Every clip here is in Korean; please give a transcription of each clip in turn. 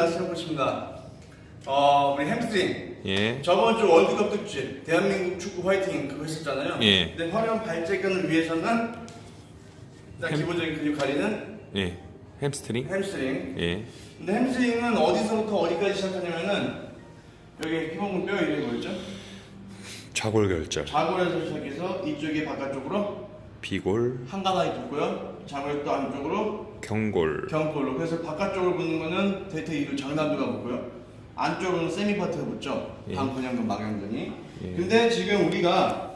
알겠습니다. 시작하겠습니다. 어, 우리 햄스트링. 예. 저번 주 월드컵 특집 대한민국 축구 화이팅 그거 했었잖아요. 예. 근데 화려한 발재근을 위해서는 일단 햄- 기본적인 근육 관리는 예. 햄스트링? 햄스트링. 예. 근데 햄스트링은 어디서부터 어디까지 시작하냐면은 여기 피부근 뼈 이름이 뭐였죠? 좌골 결절. 좌골에서 시작해서 이쪽에 바깥쪽으로 비골, 한 가닥이 붙고요. 좌골 또 안쪽으로 경골. 경골로. 그래서 바깥쪽으로 붙는 거는 대퇴 이루 장단두가 붙고요. 안쪽으로는 세미 파트가 붙죠. 예. 방근형근 막연근이. 예. 근데 지금 우리가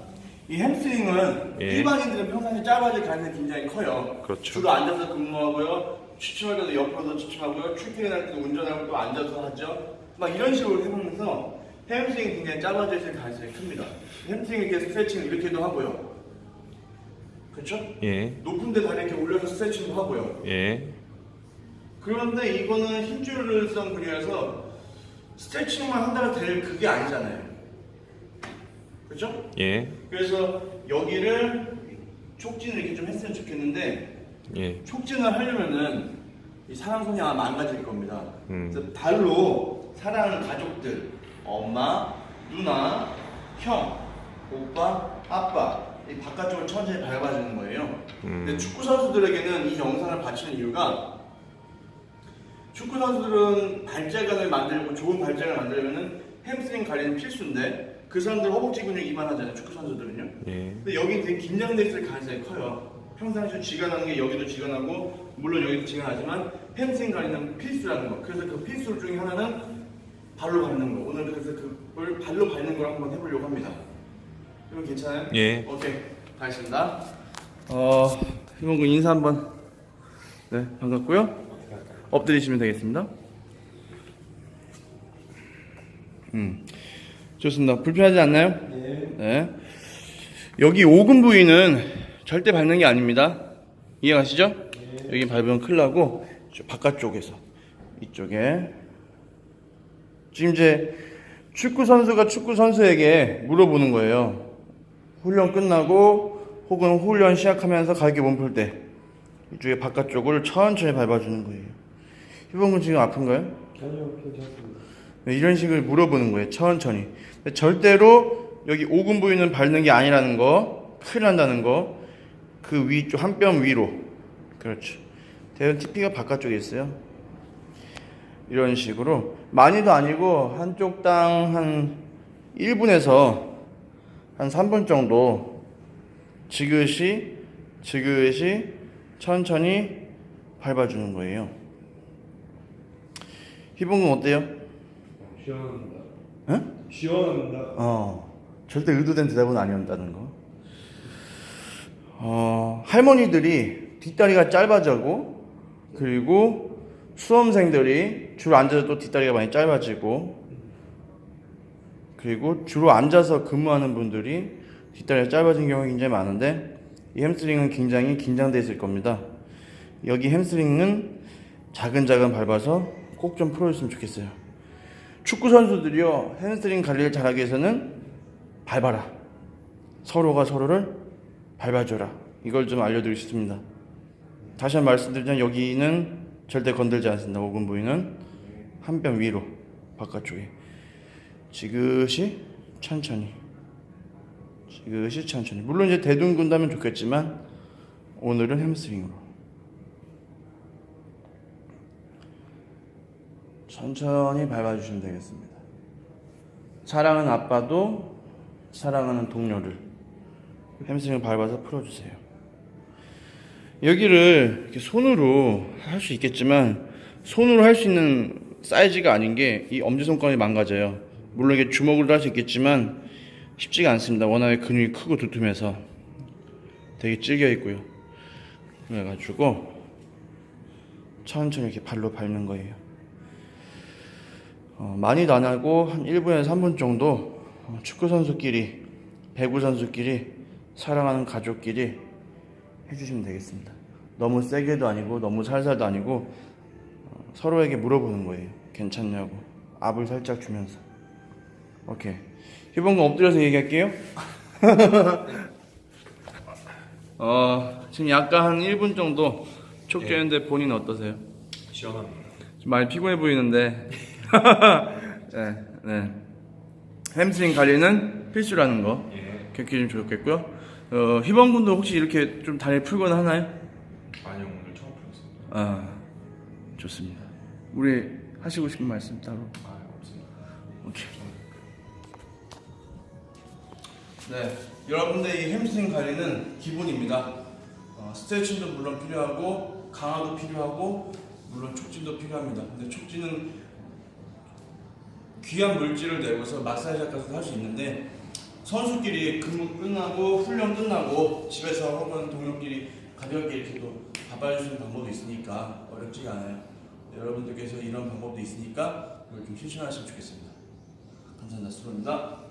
이 햄스트링은 예. 일반인들은 평상시에 짧아질 가능성이 굉장히 커요. 그렇죠. 주로 앉아서 근무하고요. 취침할 때도 옆으로도 취침하고요. 출퇴근할 때도 운전하고 또 앉아서 하죠. 막 이런 식으로 해보면서 햄스트링이 굉장히 짧아질 가능성이 큽니다. 햄스트링 이렇게 스트레칭 이렇게도 하고요. 그렇죠? 예. 높은 데 다리 이렇게 올려서 스트레칭도 하고요. 예. 그런데 이거는 힘줄성 근육이라서 스트레칭만 한다고 될 그게 아니잖아요. 그렇죠? 예. 그래서 여기를 촉진을 이렇게 좀 했으면 좋겠는데 예. 촉진을 하려면은 이 사람 손이 아마 망가질 겁니다. 음. 그래서 발로 사랑하는 가족들, 엄마, 누나, 형, 오빠, 아빠 이 바깥쪽을 천천히 밟아주는 거예요. 음. 근데 축구 선수들에게는 이 영상을 바치는 이유가 축구 선수들은 발재간을 만들고 좋은 발재간을 만들려면은 햄스트링 관리는 필수인데 그 사람들 허벅지 근육이 이만하잖아요. 축구 선수들은요. 예. 근데 여기 되게 긴장돼 있을 가능성이 커요. 평상시에 쥐가 나는 게 여기도 쥐가 나고 물론 여기도 쥐가 나지만 햄스트링 관리는 필수라는 거. 그래서 그 필수 중에 하나는 발로 밟는 거. 오늘 그래서 그걸 발로 밟는 걸 한번 해보려고 합니다. 이건 괜찮아요? 예. 오케이. 가겠습니다. 어, 희mon군 인사 한번. 네, 반갑고요. 엎드리시면 되겠습니다. 음, 좋습니다. 불편하지 않나요? 네. 여기 오금 부위는 절대 밟는 게 아닙니다. 이해가시죠? 여기 밟으면 큰일 나고 저 바깥쪽에서 이쪽에 지금 이제 축구 선수가 축구 선수에게 물어보는 거예요. 훈련 끝나고 혹은 훈련 시작하면서 가볍게 몸풀 때 이쪽에 바깥쪽을 천천히 밟아주는 거예요. 희범군 지금 아픈가요? 아니요, 괜찮습니다. 네, 이런 식으로 물어보는 거예요. 천천히. 절대로 여기 오금 부위는 밟는 게 아니라는 거, 큰일 난다는 거, 그 위쪽 한뼘 위로. 그렇죠. 대형 TP가 바깥쪽에 있어요. 이런 식으로 많이도 아니고 한쪽 땅 한 1분에서 한 3분 정도 지그시 지그시 천천히 밟아주는 거예요. 희봉은 어때요? 시원합니다. 응? 시원합니다. 어, 절대 의도된 대답은 아니었다는 거. 어, 할머니들이 뒷다리가 짧아지고, 그리고 수험생들이 주로 앉아서 또 뒷다리가 많이 짧아지고, 그리고 주로 앉아서 근무하는 분들이 뒷다리가 짧아진 경우가 굉장히 많은데, 이 햄스트링은 굉장히 긴장돼 있을 겁니다. 여기 햄스트링은 자근자근 밟아서 꼭 좀 풀어줬으면 좋겠어요. 축구 선수들이요 햄스트링 관리를 잘하기 위해서는 밟아라. 서로가 서로를 밟아줘라. 이걸 좀 알려드리고 싶습니다. 다시 한번 말씀드리자면 여기는 절대 건들지 않습니다. 오금 부위는 한 뼘 위로 바깥쪽에 지그시 천천히 지그시 천천히 물론 이제 대둔근다면 좋겠지만 오늘은 햄스트링으로 천천히 밟아주시면 되겠습니다. 사랑하는 아빠도 사랑하는 동료를 햄스트링을 밟아서 풀어주세요. 여기를 이렇게 손으로 할 수 있겠지만 손으로 할 수 있는 사이즈가 아닌 게 이 엄지손가락이 망가져요. 물론 이게 주먹으로도 할 수 있겠지만 쉽지가 않습니다. 워낙에 근육이 크고 두툼해서 되게 질겨 있고요. 그래가지고 천천히 이렇게 발로 밟는 거예요. 어, 많이도 안 하고 한 1분에서 3분 정도 어, 축구 선수끼리 배구 선수끼리 사랑하는 가족끼리 해주시면 되겠습니다. 너무 세게도 아니고 너무 살살도 아니고 어, 서로에게 물어보는 거예요. 괜찮냐고 압을 살짝 주면서 오케이 희범군 엎드려서 얘기할게요. 어 지금 약간 한 1분 정도 촉되는데 본인 어떠세요? 시원합니다. 좀 많이 피곤해 보이는데 네, 네. 햄스트링 관리는 필수라는 거 예. 기억해 주면 좋겠고요 어, 희범 군도 혹시 이렇게 좀 다리 풀거나 하나요? 아니요 오늘 처음 풀었습니다. 아 좋습니다 우리 하시고 싶은 말씀 따로 아 네, 여러분들 이 햄스트링 관리는 기본입니다. 어, 스트레칭도 물론 필요하고 강화도 필요하고 물론 촉진도 필요합니다. 근데 촉진은 귀한 물질을 내고서 마사지까지 할수 있는데 선수끼리 근무 끝나고 훈련 끝나고 집에서 혹은 동료끼리 가볍게 이렇게 또 밥알 주는 방법도 있으니까 어렵지가 않아요. 여러분들께서 이런 방법도 있으니까 이걸 좀 실천하시면 좋겠습니다. 감사합니다. 수고입니다.